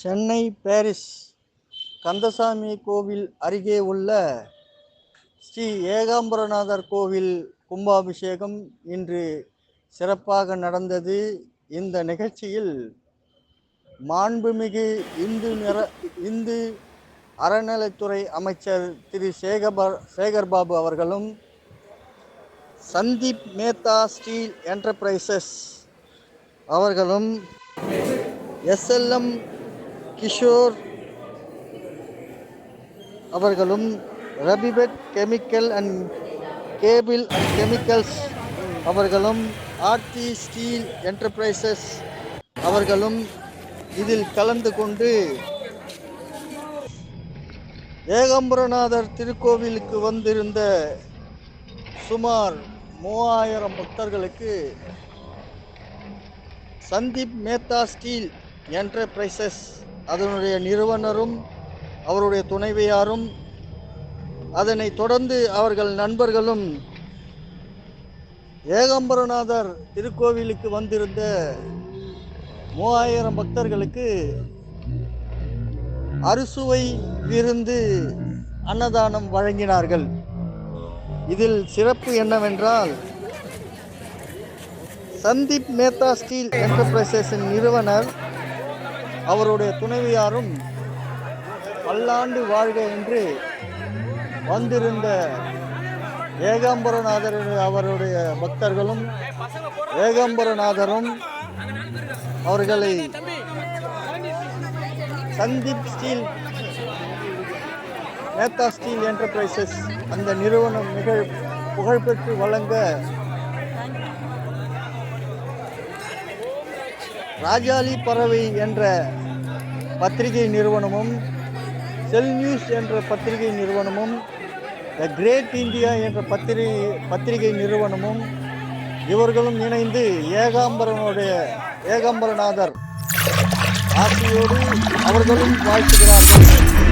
Chennai Paris Kandasamy கோவில் அருகே உள்ள ஸ்ரீ ஏகாம்பரநாதர் கோவில் கும்பாபிஷேகம் இன்று சிறப்பாக நடந்தது. இந்த நிகழ்ச்சியில் மாண்புமிகு இந்து நிற இந்து அறநிலைத்துறை அமைச்சர் திரு சேகபர் சேகர்பாபு அவர்களும் சந்தீப் மேத்தா ஸ்டீல் என்டர்பிரைசஸ் அவர்களும் எஸ்எல்எம் கிஷோர் அவர்களும் ரபிபெட் chemical and cable and chemicals அவர்களும் ஆர்த்தி ஸ்டீல் என்டர்பிரைசஸ் அவர்களும் இதில் கலந்து கொண்டு ஏகம்பரநாதர் திருக்கோவிலுக்கு வந்திருந்த சுமார் மூவாயிரம் பக்தர்களுக்கு சந்தீப் மேத்தா ஸ்டீல் என்டர்பிரைசஸ் அதனுடைய நிறுவனரும் அவருடைய துணைவியாரும் அதனைத் தொடர்ந்து அவர்கள் நண்பர்களும் ஏகாம்பரநாதர் திருக்கோவிலுக்கு வந்திருந்த மூவாயிரம் பக்தர்களுக்கு அறுசுவை விருந்து அன்னதானம் வழங்கினார்கள். இதில் சிறப்பு என்னவென்றால் சந்தீப் மேத்தா ஸ்டீல் என்டர்பிரைசஸின் நிறுவனர் அவருடைய துணைவியாரும் பல்லாண்டு வாழ்க என்று வந்திருந்த ஏகாம்பரநாதர் அவருடைய பக்தர்களும் ஏகாம்பரநாதரும் அவர்களை Sandeep steel Neta steel enterprises அந்த நிறுவனம் மிக புகழ்பெற்று வழங்க ராஜாலி பறவை என்ற பத்திரிகை நிறுவனமும் செல் நியூஸ் என்ற பத்திரிகை நிறுவனமும் த கிரேட் இந்தியா என்ற பத்திரிகை பத்திரிகை நிறுவனமும் இவர்களும் இணைந்து ஏகாம்பரனுடைய ஏகாம்பரநாதர் ஆசையோடு அவர்களும் வாழ்த்துகிறார்கள்.